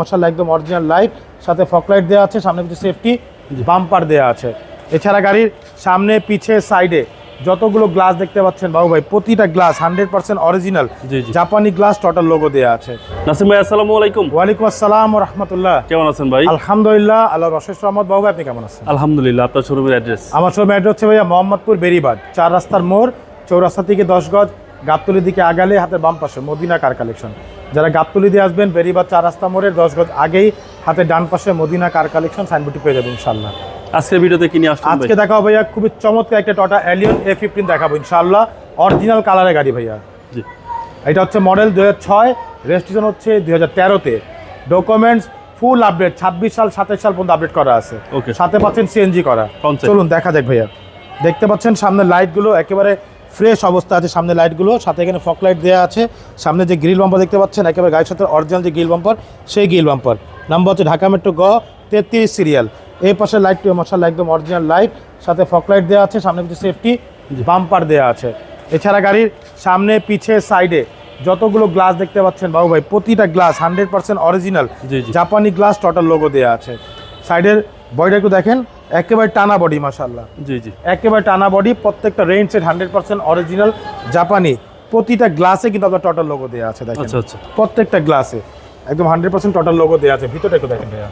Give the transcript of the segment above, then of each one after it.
মশাল একদম original light সাথে ফকলাইট দেওয়া আছে সামনে কিছু সেফটি বাম্পার দেওয়া আছে। এছাড়া গাড়ির সামনে পিছে সাইডে যতগুলো গ্লাস দেখতে পাচ্ছেন বাবু ভাই প্রতিটা গ্লাস হান্ড্রেড পার্সেন্ট অরিজিনাল। জাপানি গ্লাস টোটাল লোগো দেওয়া আছে। নাসিম ভাই আসসালামু আলাইকুম। ওয়ালাইকুম আসসালাম রহমতুল্লাহ। কেমন আছেন ভাই? আলহামদুলিল্লাহ আল্লাহ রশেষ রহমত। বাবু ভাই, আপনি কেমন আছেন? আলহামদুলিল্লাহ আপনার শোরুমের অ্যাড্রেস আমার শোরুম অ্যাড্রেস হচ্ছে ভাইয়া মোহাম্মদপুর বেরিবাদ চার রাস্তার মোড় চৌরাস্তা থেকে দশ গজ গাবতলির দিকে আগালে হাতের বাম পাশে মদিনা কার কালেকশন যারা গাবতলি দিয়ে আসবেন বেরিবাদ চার রাস্তা মোড়ের দশ গজ আগেই হাতে ডান পাশে মদিনা কার কালেকশন সাইনবোর্ডটি পেয়ে যাবেন ইনশাল্লাহ আজকের ভিডিওতে কি নিয়ে আসছেন ভাই? আজকে দেখাবো ভাইয়া খুবই চমৎকার একটা টটা অ্যালিয়ন এ ফিফটিন দেখাবো ইনশাল্লাহ অরিজিনাল কালারের গাড়ি ভাইয়া। জি। এটা হচ্ছে মডেল দু হাজার ছয় রেজিস্ট্রেশন হচ্ছে দুই হাজার তেরোতে। ডকুমেন্টস ফুল আপডেট ছাব্বিশ সাল সাতাশ সাল পর্যন্ত আপডেট করা আছে. সাথে পাচ্ছেন সিএনজি করা. চলুন দেখা যাক ভাইয়া। দেখতে পাচ্ছেন সামনে লাইটগুলো একেবারে ফ্রেশ অবস্থা আছে সামনে লাইটগুলো সাথে এখানে ফক লাইট দেওয়া আছে। সামনে যে গ্রিল বাম্পার দেখতে পাচ্ছেন একেবারে গাড়ির সাথে অরিজিনাল যে গ্রিল বাম্পার সেই গ্রিল বাম্পার নাম্বার হচ্ছে ঢাকা মেট্রো গ তেত্রিশ সিরিয়াল এই পাশে লাইটটি মশাল একদম অরিজিনাল লাইট সাথে ফক লাইট দেওয়া আছে সামনে কিছু সেফটি বাম্পার দেওয়া আছে। এছাড়া গাড়ির সামনে পিছে সাইডে যতগুলো গ্লাস দেখতে পাচ্ছেন বাবু ভাই প্রতিটা গ্লাস হান্ড্রেড পার্সেন্ট অরিজিনাল। জাপানি গ্লাস টোটাল লোগো দেওয়া আছে। সাইডের বডিটা একটু দেখেন। একেবারে টানা বডি মাসাল্লাহ জি জি। একেবারে টানা বডি প্রত্যেকটা range set hundred percent original জাপানি প্রতিটা গ্লাসে কিন্তু আপনার টোটাল লোগো দেওয়া আছে দেখেন। আচ্ছা আচ্ছা। প্রত্যেকটা গ্লাসে একদম হান্ড্রেড পার্সেন্ট টোটাল লোগো দেওয়া আছে। ভিতরটা একটু দেখেন ভাইয়া।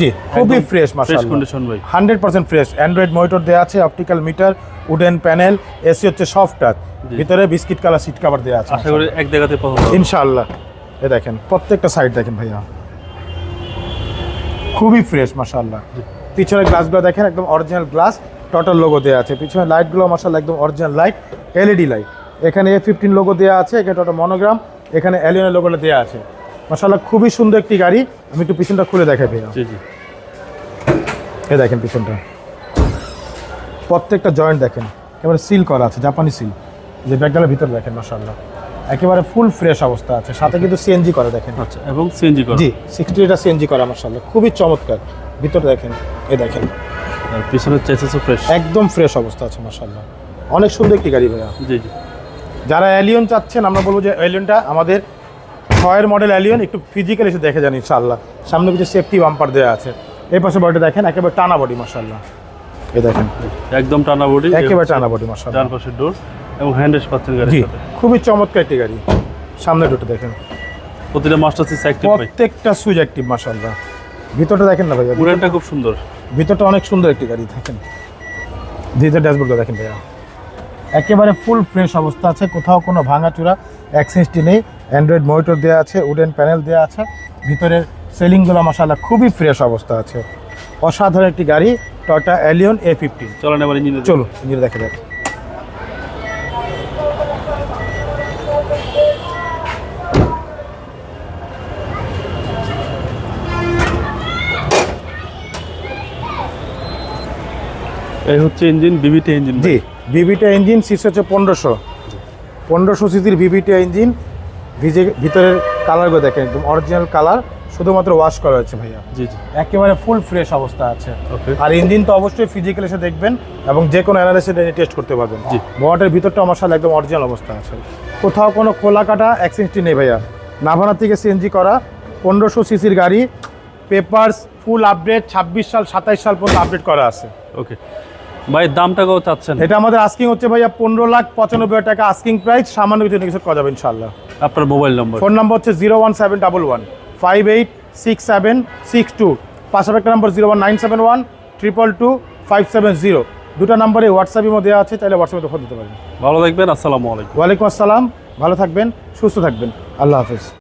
জি খুবই ফ্রেশ মাসাল্লাহ ভাই। Hundred percent fresh android monitor দেওয়া আছে optical meter wooden panel AC হচ্ছে সফট টাচ ভিতরে বিস্কিট কালার সিট কভার দেওয়া আছে আশা করি এক জায়গাতে পছন্দ ইনশাআল্লাহ। এ দেখেন প্রত্যেকটা সাইড দেখেন ভাইয়া। খুবই ফ্রেশ মাশাআল্লাহ। পিছনের গ্লাসগুলো দেখেন একদম অরিজিনাল গ্লাস টোটাল লোগো দেওয়া আছে। পিছনে লাইটগুলো মাশাআল্লাহ একদম অরিজিনাল লাইট এলইডি লাইট এখানে এ ফিফটিন লোগো দেওয়া আছে এখানে টোটাল মনোগ্রাম এখানে এলিয়নের লোগোটা দেওয়া আছে। মাশাআল্লাহ খুবই সুন্দর একটি গাড়ি আমি একটু পিছনটা খুলে দেখাই জি জি। এ দেখেন পিছনটা। প্রত্যেকটা জয়েন্ট দেখেন এবারে সিল করা আছে জাপানি সিল যে ব্যাগডালের ভিতরে দেখেন মাশাআল্লাহ। একেবারে ফুল ফ্রেশ অবস্থা আছে। সাথে কিন্তু সিএনজি করা দেখেন। আচ্ছা এবং সিএনজি করা? জি সিক্সটি এটা সিএনজি করা মাশাআল্লাহ। খুবই চমৎকার। ভিতরে দেখেন এ দেখেন। আর পিছনের চেসেসও ফ্রেশ একদম ফ্রেশ অবস্থা আছে মাশাআল্লাহ। অনেক সুন্দর একটি গাড়ি ভাইয়া। জি জি। যারা অ্যালিয়ন চাচ্ছেন আমরা বলব যে অ্যালিয়নটা আমাদের ছয়ের মডেল অ্যালিয়ন একটু ফিজিক্যাল এসে দেখে যান ইনশাআল্লাহ। সামনে কিছু সেফটি বাম্পার দেওয়া আছে। এই পাশে বডিটা দেখেন একেবারে টানা বডি মাশাআল্লাহ। এ দেখেন। একদম টানা বডি একেবারে টানা বডি মাশাআল্লাহ। ডান পাশের ডোর এবং হ্যান্ড রেস্ট পাচ্ছেন গাড়ির সাথে। খুবই চমৎকার একটি গাড়ি। সামনে দুটো দেখেন। প্রতিটা মাস্টার সিক্স অ্যাক্টিভ প্রত্যেকটা সুইচ অ্যাক্টিভ মাশাআল্লাহ। ভিতরটা দেখেন না ভাইয়া? উড়ানটা খুব সুন্দর। ভিতরটা অনেক সুন্দর একটি গাড়ি দেখেন। ভিতর ড্যাশবোর্ডটা দেখেন ভাইয়া। একেবারে ফুল ফ্রেশ অবস্থা আছে কোথাও কোনো ভাঙাচুরা অ্যাক্সেসটি নেই। অ্যান্ড্রয়েড মনিটর দেওয়া আছে উডেন প্যানেল দেওয়া আছে। ভিতরের সেলিংগুলো মশালা খুবই ফ্রেশ অবস্থা আছে। অসাধারণ একটি গাড়ি টয়টা অ্যালিয়ন এ ফিফটিন চলেন এবার ইঞ্জিনে চলো ইঞ্জিন দেখা যাক। এই হচ্ছে ইঞ্জিন বিবিটি ইঞ্জিন জি বিবিটা ইঞ্জিন শীর্ষ হচ্ছে পনেরোশো। পনেরোশো সিসির বিবিটা ইঞ্জিন ভিজে ভিতরের কালারগুলো দেখেন একদম অরিজিনাল কালার শুধুমাত্র ওয়াশ করা হয়েছে ভাইয়া। জি জি। একেবারে ফুল ফ্রেশ অবস্থা আছে। আর ইঞ্জিন তো অবশ্যই ফিজিক্যাল এসে দেখবেন এবং যে কোনো অ্যানালিসিস টেস্ট করতে পারবেন। জি। মোটরের ভিতরটা আমার সাথে একদম অরিজিনাল অবস্থা আছে। কোথাও কোনো খোলা কাটা অ্যাক্সিডেন্টটি নেই ভাইয়া। নাভানা থেকে সিএনজি করা পনেরোশো সিসির গাড়ি পেপারস ফুল আপডেট ছাব্বিশ সাল সাতাইশ সাল পর্যন্ত আপডেট করা আছে। ওকে ভাই দামটা কত চাচ্ছেন? এটা আমাদের আস্কিং হচ্ছে ভাইয়া পনেরো লাখ পঁচানব্বই টাকা আস্কিং প্রাইস সামান্য কিছু কিছু করা যাবে ইনশাল্লাহ আপনার মোবাইল নম্বর ফোন নম্বর হচ্ছে zero one seven double one five eight six seven six two পাশাপাশি একটা number zero one nine seven one triple two five seven zero দুটো নাম্বারে হোয়াটসঅ্যাপের মধ্যে আছে তাহলে হোয়াটসঅ্যাপে ফোন দিতে পারেন। ভালো থাকবেন আসসালামু আলাইকুম। ওয়ালাইকুম আসসালাম ভালো থাকবেন সুস্থ থাকবেন। আল্লাহ হাফিজ।